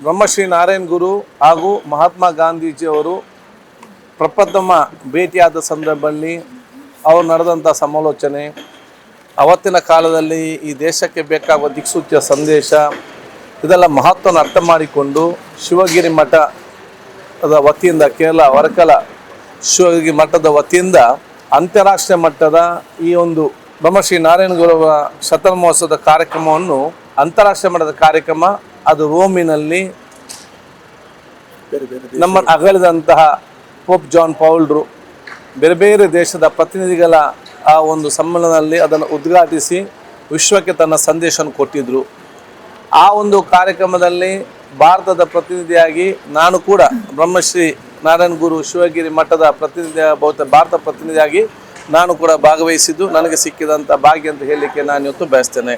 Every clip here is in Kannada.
ಬ್ರಹ್ಮಶ್ರೀ ನಾರಾಯಣ್ ಗುರು ಹಾಗೂ ಮಹಾತ್ಮ ಗಾಂಧೀಜಿಯವರು ಪ್ರಪ್ರಥಮ ಭೇಟಿಯಾದ ಸಂದರ್ಭದಲ್ಲಿ ಅವರು ನಡೆದಂಥ ಸಮಾಲೋಚನೆ, ಅವತ್ತಿನ ಕಾಲದಲ್ಲಿ ಈ ದೇಶಕ್ಕೆ ಬೇಕಾಗುವ ದಿಕ್ಸೂಚಿಯ ಸಂದೇಶ, ಇದೆಲ್ಲ ಮಹತ್ವವನ್ನು ಅರ್ಥ ಮಾಡಿಕೊಂಡು ಶಿವಗಿರಿ ಮಠದ ವತಿಯಿಂದ, ಕೇರಳ ವರಕಲ ಶಿವಗಿರಿ ಮಠದ ವತಿಯಿಂದ ಅಂತಾರಾಷ್ಟ್ರೀಯ ಮಟ್ಟದ ಈ ಒಂದು ಬ್ರಹ್ಮಶ್ರೀ ನಾರಾಯಣ ಗುರುವ ಶತಮಹೋತ್ಸವದ ಕಾರ್ಯಕ್ರಮವನ್ನು, ಅಂತಾರಾಷ್ಟ್ರೀಯ ಮಟ್ಟದ ಕಾರ್ಯಕ್ರಮ ಅದು ರೋಮಿನಲ್ಲಿ ನಮ್ಮ ಅಗಲಿದಂತಹ ಪೋಪ್ ಜಾನ್ ಪೌಲ್ರು ಬೇರೆ ಬೇರೆ ದೇಶದ ಪ್ರತಿನಿಧಿಗಳ ಆ ಒಂದು ಸಮ್ಮೇಳನದಲ್ಲಿ ಅದನ್ನು ಉದ್ಘಾಟಿಸಿ ವಿಶ್ವಕ್ಕೆ ತನ್ನ ಸಂದೇಶವನ್ನು ಕೊಟ್ಟಿದ್ದರು ಆ ಒಂದು ಕಾರ್ಯಕ್ರಮದಲ್ಲಿ ಭಾರತದ ಪ್ರತಿನಿಧಿಯಾಗಿ ನಾನು ಕೂಡ ಬ್ರಹ್ಮಶ್ರೀ ನಾರಾಯಣ ಗುರು ಶಿವಗಿರಿ ಮಠದ ಪ್ರತಿನಿಧಿಯ ಬಹುತ ಭಾರತ ಪ್ರತಿನಿಧಿಯಾಗಿ ನಾನು ಕೂಡ ಭಾಗವಹಿಸಿದ್ದು. ನನಗೆ ಸಿಕ್ಕಿದಂಥ ಭಾಗ್ಯ ಅಂತ ಹೇಳಲಿಕ್ಕೆ ನಾನು ಇವತ್ತು ಬಯಸ್ತೇನೆ.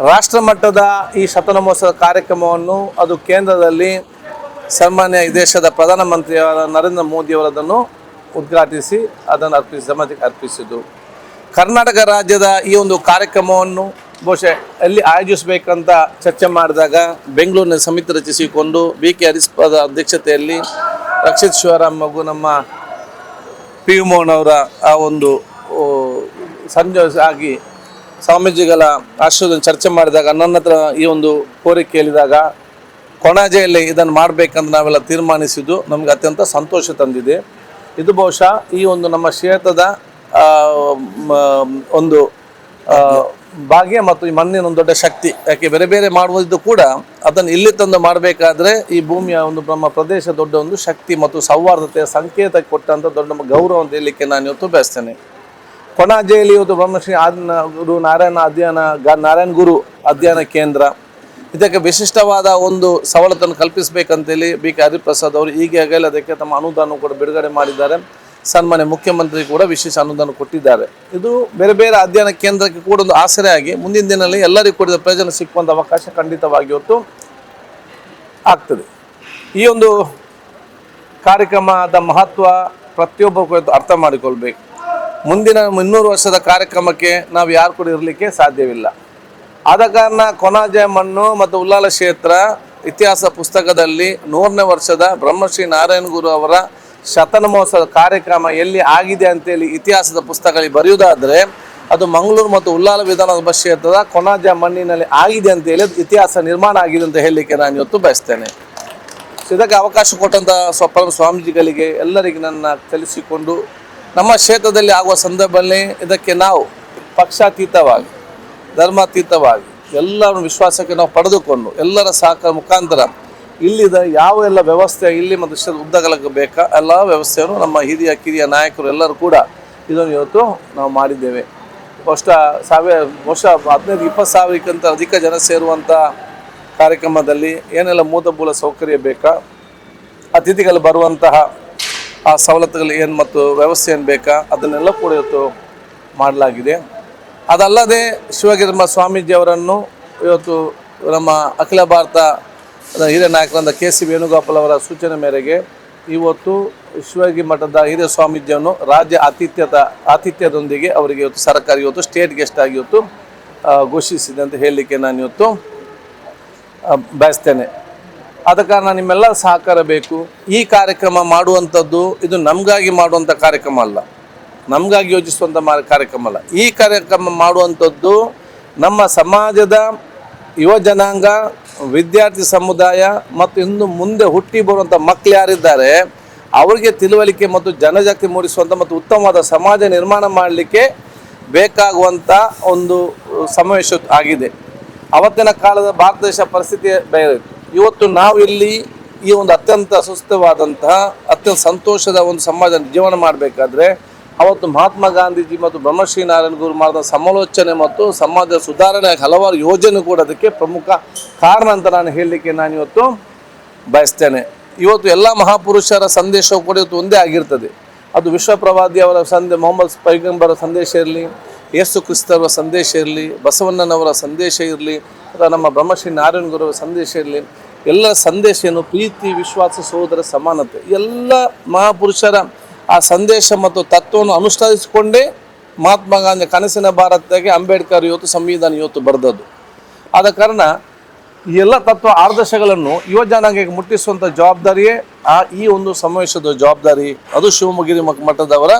ರಾಷ್ಟ್ರ ಮಟ್ಟದ ಈ ಶತನಮೋತ್ಸವ ಕಾರ್ಯಕ್ರಮವನ್ನು ಅದು ಕೇಂದ್ರದಲ್ಲಿ ಸನ್ಮಾನ್ಯ ದೇಶದ ಪ್ರಧಾನಮಂತ್ರಿಯವರ ನರೇಂದ್ರ ಮೋದಿಯವರದನ್ನು ಉದ್ಘಾಟಿಸಿ ಅದನ್ನು ಅರ್ಪಿಸಿ ಸಮಾಜಕ್ಕೆ ಅರ್ಪಿಸಿದ್ದು. ಕರ್ನಾಟಕ ರಾಜ್ಯದ ಈ ಒಂದು ಕಾರ್ಯಕ್ರಮವನ್ನು ಬಹುಶಃ ಎಲ್ಲಿ ಆಯೋಜಿಸಬೇಕಂತ ಚರ್ಚೆ ಮಾಡಿದಾಗ ಬೆಂಗಳೂರಿನ ಸಮಿತಿ ರಚಿಸಿಕೊಂಡು ಬಿ ಕೆ ಹರಿಸ್ಪದ ಅಧ್ಯಕ್ಷತೆಯಲ್ಲಿ ರಕ್ಷಿತ್ ಶಿವರಾಮ್ ಮಗು ನಮ್ಮ ಪಿ ಯು ಮೋಹನ್ ಅವರ ಆ ಒಂದು ಸಂಜೆ ಆಗಿ ಸ್ವಾಮೀಜಿಗಳ ಆಶ್ರಯದಲ್ಲಿ ಚರ್ಚೆ ಮಾಡಿದಾಗ ನನ್ನ ಹತ್ರ ಈ ಒಂದು ಕೋರಿಕೆ ಕೇಳಿದಾಗ ಕೊಣಾಜೆಯಲ್ಲಿ ಇದನ್ನು ಮಾಡಬೇಕಂತ ನಾವೆಲ್ಲ ತೀರ್ಮಾನಿಸಿದ್ದು ನಮಗೆ ಅತ್ಯಂತ ಸಂತೋಷ ತಂದಿದೆ. ಇದು ಬಹುಶಃ ಈ ಒಂದು ನಮ್ಮ ಕ್ಷೇತ್ರದ ಒಂದು ಭಾಗ್ಯ ಮತ್ತು ಈ ಮಣ್ಣಿನ ಒಂದು ದೊಡ್ಡ ಶಕ್ತಿ. ಯಾಕೆ ಬೇರೆ ಬೇರೆ ಮಾಡುವುದು ಕೂಡ ಅದನ್ನು ಇಲ್ಲಿ ತಂದು ಮಾಡಬೇಕಾದ್ರೆ ಈ ಭೂಮಿಯ ಒಂದು ನಮ್ಮ ಪ್ರದೇಶ ದೊಡ್ಡ ಒಂದು ಶಕ್ತಿ ಮತ್ತು ಸೌಹಾರ್ದತೆಯ ಸಂಕೇತ ಕೊಟ್ಟಂಥ ದೊಡ್ಡ ನಮ್ಮ ಗೌರವ ಅಂತ ಹೇಳಲಿಕ್ಕೆ ನಾನು ಇವತ್ತು ಬಯಸ್ತೇನೆ. ಕೊಣಾಜೆಯಲ್ಲಿ ಇವತ್ತು ಬ್ರಹ್ಮಶ್ರೀ ಆದಿನ ಗುರು ನಾರಾಯಣ ಅಧ್ಯಯನ ಗ ನಾರಾಯಣ ಗುರು ಅಧ್ಯಯನ ಕೇಂದ್ರ. ಇದಕ್ಕೆ ವಿಶಿಷ್ಟವಾದ ಒಂದು ಸವಲತ್ತನ್ನು ಕಲ್ಪಿಸಬೇಕಂತೇಳಿ ಬಿ ಕೆ ಹರಿಪ್ರಸಾದ್ ಅವರು ಈಗಾಗಲೇ ಅದಕ್ಕೆ ತಮ್ಮ ಅನುದಾನ ಕೂಡ ಬಿಡುಗಡೆ ಮಾಡಿದ್ದಾರೆ. ಸನ್ಮಾನ್ಯ ಮುಖ್ಯಮಂತ್ರಿ ಕೂಡ ವಿಶೇಷ ಅನುದಾನ ಕೊಟ್ಟಿದ್ದಾರೆ. ಇದು ಬೇರೆ ಬೇರೆ ಅಧ್ಯಯನ ಕೇಂದ್ರಕ್ಕೆ ಕೂಡ ಒಂದು ಆಸರೆ ಆಗಿ ಮುಂದಿನ ದಿನದಲ್ಲಿ ಎಲ್ಲರಿಗೂ ಕೂಡ ಪ್ರಯೋಜನ ಸಿಕ್ಕುವಂಥ ಅವಕಾಶ ಖಂಡಿತವಾಗಿ ಇವತ್ತು ಆಗ್ತದೆ. ಈ ಒಂದು ಕಾರ್ಯಕ್ರಮದ ಮಹತ್ವ ಪ್ರತಿಯೊಬ್ಬರು ಕೂಡ ಅರ್ಥ ಮಾಡಿಕೊಳ್ಬೇಕು. ಮುಂದಿನ ಮುನ್ನೂರು ವರ್ಷದ ಕಾರ್ಯಕ್ರಮಕ್ಕೆ ನಾವು ಯಾರು ಕೂಡ ಇರಲಿಕ್ಕೆ ಸಾಧ್ಯವಿಲ್ಲ. ಆದ ಕಾರಣ ಕೊನಾಜೆ ಮಣ್ಣು ಮತ್ತು ಉಲ್ಲಾಲ ಕ್ಷೇತ್ರ ಇತಿಹಾಸ ಪುಸ್ತಕದಲ್ಲಿ ನೂರನೇ ವರ್ಷದ ಬ್ರಹ್ಮಶ್ರೀ ನಾರಾಯಣ ಗುರು ಅವರ ಶತನ ಮಹೋತ್ಸವದ ಕಾರ್ಯಕ್ರಮ ಎಲ್ಲಿ ಆಗಿದೆ ಅಂತೇಳಿ ಇತಿಹಾಸದ ಪುಸ್ತಕದಲ್ಲಿ ಬರೆಯುವುದಾದರೆ, ಅದು ಮಂಗಳೂರು ಮತ್ತು ಉಲ್ಲಾಲ ವಿಧಾನಸಭಾ ಕ್ಷೇತ್ರದ ಕೊನಾಜ ಮಣ್ಣಿನಲ್ಲಿ ಆಗಿದೆ ಅಂತೇಳಿ ಹೇಳಿ ಇತಿಹಾಸ ನಿರ್ಮಾಣ ಆಗಿದೆ ಅಂತ ಹೇಳಲಿಕ್ಕೆ ನಾನು ಇವತ್ತು ಬಯಸ್ತೇನೆ. ಇದಕ್ಕೆ ಅವಕಾಶ ಕೊಟ್ಟಂತಹ ಸ್ವಪ್ನ ಸ್ವಾಮೀಜಿಗಳಿಗೆ ಎಲ್ಲರಿಗೆ ನನ್ನ ತಿಳಿಸಿಕೊಂಡು ನಮ್ಮ ಕ್ಷೇತ್ರದಲ್ಲಿ ಆಗುವ ಸಂದರ್ಭದಲ್ಲಿ ಇದಕ್ಕೆ ನಾವು ಪಕ್ಷಾತೀತವಾಗಿ, ಧರ್ಮಾತೀತವಾಗಿ ಎಲ್ಲರ ವಿಶ್ವಾಸಕ್ಕೆ ನಾವು ಪಡೆದುಕೊಂಡು ಎಲ್ಲರ ಸಹಕಾರ ಮುಖಾಂತರ ಇಲ್ಲಿದ ಯಾವ ಎಲ್ಲ ವ್ಯವಸ್ಥೆ ಇಲ್ಲಿ ಮತ್ತು ಉದ್ದಗಲಕ್ಕೆ ಬೇಕಾ ಎಲ್ಲ ವ್ಯವಸ್ಥೆಯನ್ನು ನಮ್ಮ ಹಿರಿಯ, ಕಿರಿಯ ನಾಯಕರು ಎಲ್ಲರೂ ಕೂಡ ಇದನ್ನು ಇವತ್ತು ನಾವು ಮಾಡಿದ್ದೇವೆ. ವರ್ಷ ಸಾವಿರ, ಬಹುಶಃ ಹದಿನೈದು, ಇಪ್ಪತ್ತು ಸಾವಿರಕ್ಕಿಂತ ಅಧಿಕ ಜನ ಸೇರುವಂಥ ಕಾರ್ಯಕ್ರಮದಲ್ಲಿ ಏನೆಲ್ಲ ಮೂಲಭೂತ ಸೌಕರ್ಯ ಬೇಕಾ, ಅತಿಥಿಗಳು ಬರುವಂತಹ ಆ ಸವಲತ್ತುಗಳು ಏನು ಮತ್ತು ವ್ಯವಸ್ಥೆ ಏನು ಬೇಕಾ ಅದನ್ನೆಲ್ಲ ಕೂಡ ಇವತ್ತು ಮಾಡಲಾಗಿದೆ. ಅದಲ್ಲದೆ ಶಿವಗಿರಮ್ಮ ಸ್ವಾಮೀಜಿಯವರನ್ನು ಇವತ್ತು ನಮ್ಮ ಅಖಿಲ ಭಾರತ ಹಿರಿಯ ನಾಯಕರಾದ ಕೆ ಸಿ ವೇಣುಗೋಪಾಲ್ ಅವರ ಸೂಚನೆ ಮೇರೆಗೆ ಇವತ್ತು ಶಿವಗಿ ಮಠದ ಹಿರಿಯ ಸ್ವಾಮೀಜಿಯನ್ನು ರಾಜ್ಯ ಆತಿಥ್ಯದ ಆತಿಥ್ಯದೊಂದಿಗೆ ಅವರಿಗೆ ಇವತ್ತು ಸರ್ಕಾರ ಇವತ್ತು ಸ್ಟೇಟ್ ಗೆಸ್ಟ್ ಆಗಿ ಇವತ್ತು ಘೋಷಿಸಿದೆ ಅಂತ ಹೇಳಲಿಕ್ಕೆ ನಾನು ಇವತ್ತು ಬಯಸ್ತೇನೆ. ಆದ ಕಾರಣ ನಿಮ್ಮೆಲ್ಲ ಸಹಕಾರ ಬೇಕು. ಈ ಕಾರ್ಯಕ್ರಮ ಮಾಡುವಂಥದ್ದು ಇದು ನಮಗಾಗಿ ಮಾಡುವಂಥ ಕಾರ್ಯಕ್ರಮ ಅಲ್ಲ. ನಮಗಾಗಿ ಯೋಜಿಸುವಂಥ ಮಾ ಕಾರ್ಯಕ್ರಮ ಅಲ್ಲ. ಈ ಕಾರ್ಯಕ್ರಮ ಮಾಡುವಂಥದ್ದು ನಮ್ಮ ಸಮಾಜದ ಯುವ ಜನಾಂಗ, ವಿದ್ಯಾರ್ಥಿ ಸಮುದಾಯ ಮತ್ತು ಇನ್ನು ಮುಂದೆ ಹುಟ್ಟಿ ಬರುವಂಥ ಮಕ್ಕಳು ಯಾರಿದ್ದಾರೆ, ಅವರಿಗೆ ತಿಳುವಳಿಕೆ ಮತ್ತು ಜನಜಾತಿ ಮೂಡಿಸುವಂಥ ಮತ್ತು ಉತ್ತಮವಾದ ಸಮಾಜ ನಿರ್ಮಾಣ ಮಾಡಲಿಕ್ಕೆ ಬೇಕಾಗುವಂಥ ಒಂದು ಸಮಾವೇಶ ಆಗಿದೆ. ಅವತ್ತಿನ ಕಾಲದ ಭಾರತ ದೇಶ ಪರಿಸ್ಥಿತಿ ಬೇರೆ ಇವತ್ತು ನಾವು ಇಲ್ಲಿ ಈ ಒಂದು ಅತ್ಯಂತ ಸುಸ್ಥವಾದಂತಹ ಅತ್ಯಂತ ಸಂತೋಷದ ಒಂದು ಸಮಾಜ ಜೀವನ ಮಾಡಬೇಕಾದ್ರೆ, ಅವತ್ತು ಮಹಾತ್ಮ ಗಾಂಧೀಜಿ ಮತ್ತು ಬ್ರಹ್ಮಶ್ರೀ ನಾರಾಯಣ ಗುರು ಮಾಡಿದ ಸಮಾಲೋಚನೆ ಮತ್ತು ಸಮಾಜ ಸುಧಾರಣೆ ಹಲವಾರು ಯೋಜನೆ ಕೂಡ ಅದಕ್ಕೆ ಪ್ರಮುಖ ಕಾರಣ ಅಂತ ನಾನು ಹೇಳಲಿಕ್ಕೆ ನಾನು ಇವತ್ತು ಬಯಸ್ತೇನೆ. ಇವತ್ತು ಎಲ್ಲ ಮಹಾಪುರುಷರ ಸಂದೇಶವು ಕೂಡ ಇವತ್ತು ಒಂದೇ ಆಗಿರ್ತದೆ. ಅದು ವಿಶ್ವಪ್ರವಾದಿ ಅವರ ಸಂದೆ, ಮೊಹಮ್ಮದ್ ಪೈಗಂಬರ ಸಂದೇಶ ಇರಲಿ, ಯೇಸು ಕ್ರಿಸ್ತರ ಸಂದೇಶ ಇರಲಿ, ಬಸವಣ್ಣನವರ ಸಂದೇಶ ಇರಲಿ, ಅಥವಾ ನಮ್ಮ ಬ್ರಹ್ಮಶ್ರೀ ನಾರಾಯಣ ಗುರುವರ ಸಂದೇಶ ಇರಲಿ ಎಲ್ಲ ಸಂದೇಶ ಏನು ಪ್ರೀತಿ, ವಿಶ್ವಾಸ, ಸಹೋದರ ಸಮಾನತೆ, ಎಲ್ಲ ಮಹಾಪುರುಷರ ಆ ಸಂದೇಶ ಮತ್ತು ತತ್ವವನ್ನು ಅನುಷ್ಠಾನಿಸಿಕೊಂಡೇ ಮಹಾತ್ಮ ಗಾಂಧಿ ಕನಸಿನ ಭಾರತಕ್ಕೆ ಅಂಬೇಡ್ಕರ್ ಇವತ್ತು ಸಂವಿಧಾನ ಇವತ್ತು ಬರೆದದ್ದು. ಆದ ಕಾರಣ ಎಲ್ಲ ತತ್ವ ಆದರ್ಶಗಳನ್ನು ಯುವ ಜನಾಂಗಕ್ಕೆ ಮುಟ್ಟಿಸುವಂಥ ಜವಾಬ್ದಾರಿಯೇ ಆ ಈ ಒಂದು ಸಮಾವೇಶದ ಜವಾಬ್ದಾರಿ. ಅದು ಶಿವಮೊಗ್ಗಿರಿ ಮಠ- ಮಠದವರ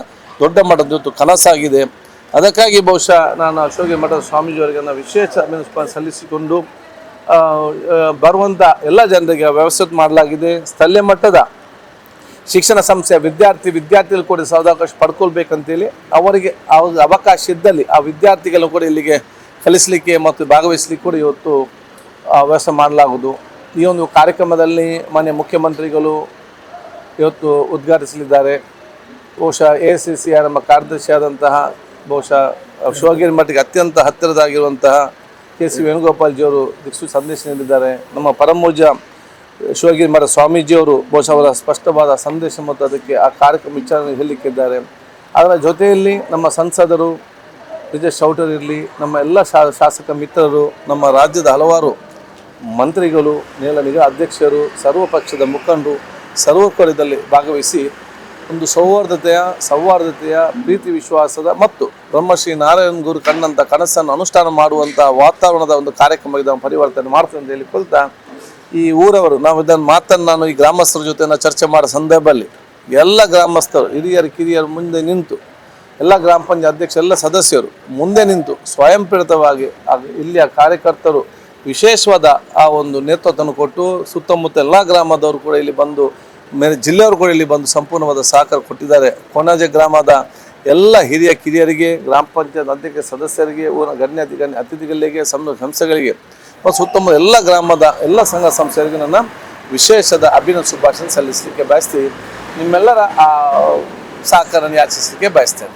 ದೊಡ್ಡ ಮಠದ ಇವತ್ತು ಕನಸಾಗಿದೆ. ಅದಕ್ಕಾಗಿ ಬಹುಶಃ ನಾನು ಅಶೋಕ ಮಠದ ಸ್ವಾಮೀಜಿಯವರಿಗೆ ವಿಶೇಷ ಸಲ್ಲಿಸಿಕೊಂಡು ಬರುವಂಥ ಎಲ್ಲ ಜನರಿಗೆ ವ್ಯವಸ್ಥೆ ಮಾಡಲಾಗಿದೆ. ಸ್ಥಳೀಯ ಮಟ್ಟದ ಶಿಕ್ಷಣ ಸಂಸ್ಥೆಯ ವಿದ್ಯಾರ್ಥಿ ವಿದ್ಯಾರ್ಥಿಗಳು ಕೂಡ ಸದಾವಕಾಶ ಪಡ್ಕೊಳ್ಬೇಕಂತೇಳಿ ಅವರಿಗೆ ಅವ್ರಿಗೆ ಅವಕಾಶ ಇದ್ದಲ್ಲಿ ಆ ವಿದ್ಯಾರ್ಥಿಗಳು ಕೂಡ ಇಲ್ಲಿಗೆ ಕಲಿಸಲಿಕ್ಕೆ ಮತ್ತು ಭಾಗವಹಿಸಲಿಕ್ಕೆ ಕೂಡ ಇವತ್ತು ವ್ಯವಸ್ಥೆ ಮಾಡಲಾಗುವುದು. ಈ ಒಂದು ಕಾರ್ಯಕ್ರಮದಲ್ಲಿ ಮಾನ್ಯ ಮುಖ್ಯಮಂತ್ರಿಗಳು ಇವತ್ತು ಉದ್ಘಾಟಿಸಲಿದ್ದಾರೆ. ಬಹುಶಃ ಎ ಸಿ ಸಿಯ ನಮ್ಮ ಕಾರ್ಯದರ್ಶಿಯಾದಂತಹ, ಬಹುಶಃ ಶಿವಗಿರಿ ಮಠಕ್ಕೆ ಅತ್ಯಂತ ಹತ್ತಿರದಾಗಿರುವಂತಹ ಕೆ ಸಿ ವೇಣುಗೋಪಾಲ್ಜಿಯವರು ದಿಕ್ಸು ಸಂದೇಶ ನೀಡಿದ್ದಾರೆ ನಮ್ಮ ಪರಮೋಜ ಶಿವಗಿರಿ ಮಠ ಸ್ವಾಮೀಜಿಯವರು ಬಹುಶಃ ಅವರ ಸ್ಪಷ್ಟವಾದ ಸಂದೇಶ ಮತ್ತು ಅದಕ್ಕೆ ಆ ಕಾರ್ಯಕ್ರಮ ವಿಚಾರಣೆ ಹೇಳಲಿಕ್ಕಿದ್ದಾರೆ ಅದರ ಜೊತೆಯಲ್ಲಿ ನಮ್ಮ ಸಂಸದರು ವಿಜಯ್ ಶೌಟರ್ ಇರಲಿ, ನಮ್ಮ ಎಲ್ಲ ಶಾಸಕ ಮಿತ್ರರು, ನಮ್ಮ ರಾಜ್ಯದ ಹಲವಾರು ಮಂತ್ರಿಗಳು ನೇಲನಿಗ ಅಧ್ಯಕ್ಷರು ಸರ್ವ ಪಕ್ಷದ ಮುಖಂಡರು ಸರ್ವಕರಿದಲ್ಲಿ ಭಾಗವಹಿಸಿ ಒಂದು ಸೌಹಾರ್ದತೆಯ ಸೌಹಾರ್ದತೆಯ, ಪ್ರೀತಿ ವಿಶ್ವಾಸದ ಮತ್ತು ಬ್ರಹ್ಮಶ್ರೀ ನಾರಾಯಣ ಗುರು ಕಣ್ಣಂತ ಕನಸನ್ನು ಅನುಷ್ಠಾನ ಮಾಡುವಂಥ ವಾತಾವರಣದ ಒಂದು ಕಾರ್ಯಕ್ರಮ ಇದನ್ನು ಪರಿವರ್ತನೆ ಮಾಡ್ತೇವೆ ಅಂತ ಹೇಳಿ ಕೊಳ್ತಾ, ಈ ಊರವರು ನಾವು ಇದನ್ನು ಮಾತನ್ನು ನಾನು ಈ ಗ್ರಾಮಸ್ಥರ ಜೊತೆ ಚರ್ಚೆ ಮಾಡೋ ಸಂದರ್ಭದಲ್ಲಿ ಎಲ್ಲ ಗ್ರಾಮಸ್ಥರು, ಹಿರಿಯರು, ಕಿರಿಯರು ಮುಂದೆ ನಿಂತು, ಎಲ್ಲ ಗ್ರಾಮ ಪಂಚಾಯತ್ ಅಧ್ಯಕ್ಷ ಎಲ್ಲ ಸದಸ್ಯರು ಮುಂದೆ ನಿಂತು ಸ್ವಯಂ ಪ್ರೇರಿತವಾಗಿ ಇಲ್ಲಿಯ ಕಾರ್ಯಕರ್ತರು ವಿಶೇಷವಾದ ಆ ಒಂದು ನೇತೃತ್ವವನ್ನು ಕೊಟ್ಟು ಸುತ್ತಮುತ್ತ ಎಲ್ಲ ಗ್ರಾಮದವರು ಕೂಡ ಇಲ್ಲಿ ಬಂದು ಮೇಲೆ ಜಿಲ್ಲೆಯವರು ಇಲ್ಲಿ ಬಂದು ಸಂಪೂರ್ಣವಾದ ಸಹಕಾರ ಕೊಟ್ಟಿದ್ದಾರೆ. ಕೊನಾಜೆ ಗ್ರಾಮದ ಎಲ್ಲ ಹಿರಿಯ ಕಿರಿಯರಿಗೆ, ಗ್ರಾಮ ಪಂಚಾಯತ್ ಅಧ್ಯಕ್ಷ ಸದಸ್ಯರಿಗೆ ಊರ ಗಣ್ಯ ಅತಿ ಗಣ್ಯ ಅತಿಥಿಗಳಿಗೆ ಸಂಘ ಸಂಸ್ಥೆಗಳಿಗೆ, ಮತ್ತು ಸುತ್ತಮುತ್ತ ಎಲ್ಲ ಗ್ರಾಮದ ಎಲ್ಲ ಸಂಘ ಸಂಸ್ಥೆಗಳಿಗೆ ನನ್ನ ವಿಶೇಷದ ಅಭಿನಂದ ಶುಭಾಶಯ ಸಲ್ಲಿಸಲಿಕ್ಕೆ ಬಯಸ್ತೀವಿ ನಿಮ್ಮೆಲ್ಲರ, ಆ ಸಹಕಾರವನ್ನು ಯಾಚಿಸಲಿಕ್ಕೆ ಬಯಸ್ತೇನೆ.